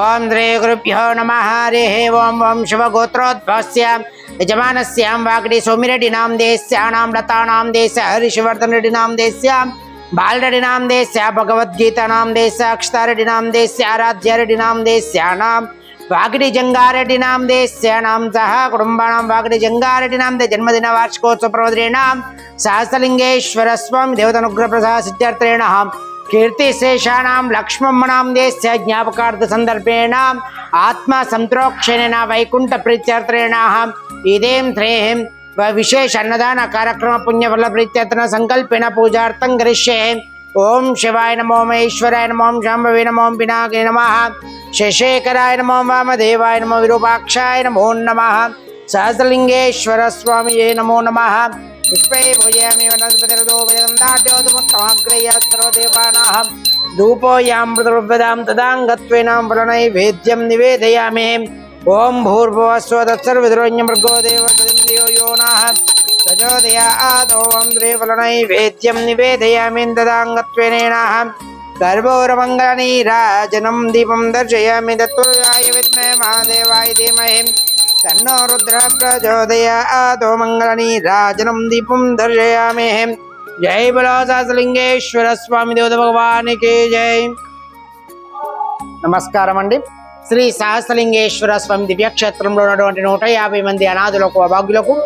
ఓం శ్రీ గురుభ్యో నమ హరి ఓం ఓం శివగోత్రోద్భవస్య యజమానస్యాం వాగడి సోమిరెడ్డి నాం దేశ్యానాం లతానాం దేశ హరిషవర్ధన్ రెడ్డి నాం దేశ్యాం బాలరెడ్డి నాం దేశ భగవద్గీత నాం దేశ అక్షతారెడ్డి నాం దేశ ఆరాధ్యారెడ్డి నాం దేశ్యానాం వాగిడి జంగారెడ్డి నాం దేశ్యానాం సహ కుటుంబానాం కీర్తిశేషాణం లక్ష్మమ్మణం దేశ జ్ఞాపకార్థ సందర్భేణ ఆత్మ సంత్రోక్షణ వైకుంఠ ప్రీత్యర్థేణ ఇదేం శ్రేయం విశేష అన్నదాన కార్యక్రమ పుణ్యఫల ప్రీత్యర్థన సంకల్పేన పూజార్థం కరిష్యే. ఓం శివాయ నమో మహేశ్వరాయ నమో శాంభవి నమో ఓం నమ. శశేఖరాయ నమో వామదేవాయ నమో విరూపాక్షాయ నమో నమ. సహస్రలింగేశ్వర స్వామి నమో నమ. पुष्पै पूजयामि वनस्पतिर्दोपजगन्धाढ्योतमुत्तमग्रह्य सर्वदेवानाहं भूर्भुवस्व तत्सर्वविद्रोण्यमृगो देवतदिन्द्रियो यो नः दीपं दर्शयामि। विद्महे महादेवाय धीमहि। తన్నో రుద్ర ప్రచోదయాదో మంగళనీరాజనం దీపం దర్శయామి జై బలో స్వామి దేవత భగవానికి జై నమస్కారం అండి శ్రీ సహస్రలింగేశ్వర స్వామి దివ్యక్షేత్రంలో ఉన్నటువంటి నూట యాభై మంది అనాథులకు అభాగ్యులకు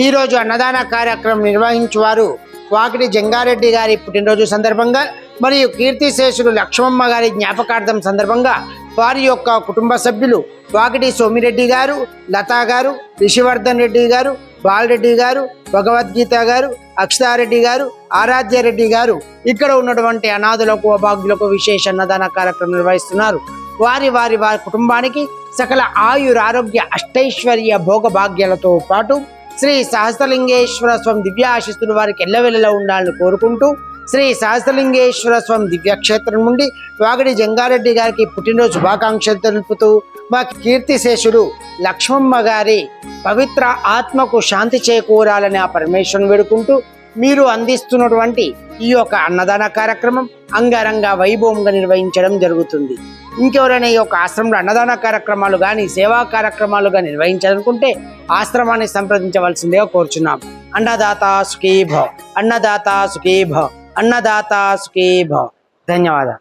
ఈరోజు అన్నదాన కార్యక్రమం నిర్వహించువారు వాకిటి జంగారెడ్డి గారి పుట్టినరోజు సందర్భంగా మరియు కీర్తిశేషుడు లక్ష్మమ్మ గారి జ్ఞాపకార్థం సందర్భంగా వారి యొక్క కుటుంబ సభ్యులు వాకిటి సోమిరెడ్డి గారు లతా గారు రిషివర్ధన్ రెడ్డి గారు బాలరెడ్డి గారు భగవద్గీత గారు అక్షతారెడ్డి గారు ఆరాధ్య రెడ్డి గారు ఇక్కడ ఉన్నటువంటి అనాథులకు అభాగ్యులకు విశేష అన్నదాన కార్యక్రమం నిర్వహిస్తున్నారు. వారి వారి వారి కుటుంబానికి సకల ఆయుర ఆరోగ్య అష్టైశ్వర్య భోగ భాగ్యాలతో పాటు శ్రీ సహస్రలింగేశ్వర స్వామి దివ్యాశిస్తులు వారికి ఎల్లవెల్లలో ఉండాలని కోరుకుంటూ శ్రీ సహస్రలింగేశ్వర స్వామి దివ్యక్షేత్రం నుండి వాగడి జంగారెడ్డి గారికి పుట్టినరోజు శుభాకాంక్షలు తెలుపుతూ మా కీర్తిశేషుడు లక్ష్మమ్మ గారి పవిత్ర ఆత్మకు శాంతి చేకూరాలని ఆ పరమేశ్వరుని వేడుకుంటూ మీరు అందిస్తున్నటువంటి ఈ యొక్క అన్నదాన కార్యక్రమం అంగరంగ వైభవంగా నిర్వహించడం జరుగుతుంది. ఇంకెవరైనా ఈ యొక్క ఆశ్రమంలో అన్నదాన కార్యక్రమాలు కానీ సేవా కార్యక్రమాలుగా నిర్వహించాలనుకుంటే ఆశ్రమాన్ని సంప్రదించవలసిందిగా కోరుచున్నాం. అన్నదాత సుఖీభ అన్నదాత సుఖీభ अन्नदाता सुखी भव। धन्यवाद।